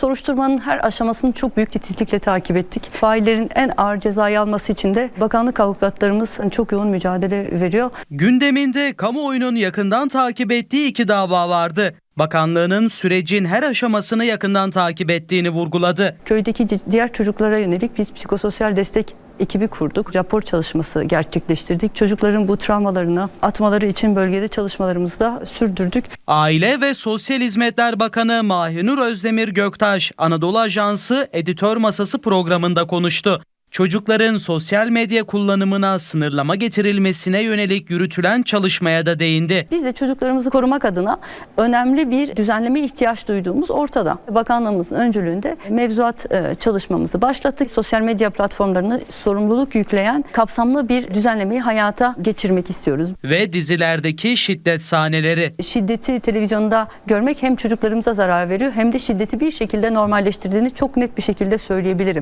Soruşturmanın her aşamasını çok büyük titizlikle takip ettik. Faillerin en ağır cezayı alması için de bakanlık avukatlarımız çok yoğun mücadele veriyor. Gündeminde kamuoyunun yakından takip ettiği iki dava vardı. Bakanlığının sürecin her aşamasını yakından takip ettiğini vurguladı. Köydeki diğer çocuklara yönelik biz psikososyal destek ekibi kurduk. Rapor çalışması gerçekleştirdik. Çocukların bu travmalarını atmaları için bölgede çalışmalarımızı da sürdürdük. Aile ve Sosyal Hizmetler Bakanı Mahinur Özdemir Göktaş, Anadolu Ajansı Editör Masası programında konuştu. Çocukların sosyal medya kullanımına sınırlama getirilmesine yönelik yürütülen çalışmaya da değindi. Biz de çocuklarımızı korumak adına önemli bir düzenleme ihtiyaç duyduğumuz ortada. Bakanlığımızın öncülüğünde mevzuat e, çalışmamızı başlattık. Sosyal medya platformlarını sorumluluk yükleyen kapsamlı bir düzenlemeyi hayata geçirmek istiyoruz. Ve dizilerdeki şiddet sahneleri. Şiddeti televizyonda görmek hem çocuklarımıza zarar veriyor hem de şiddeti bir şekilde normalleştirdiğini çok net bir şekilde söyleyebilirim.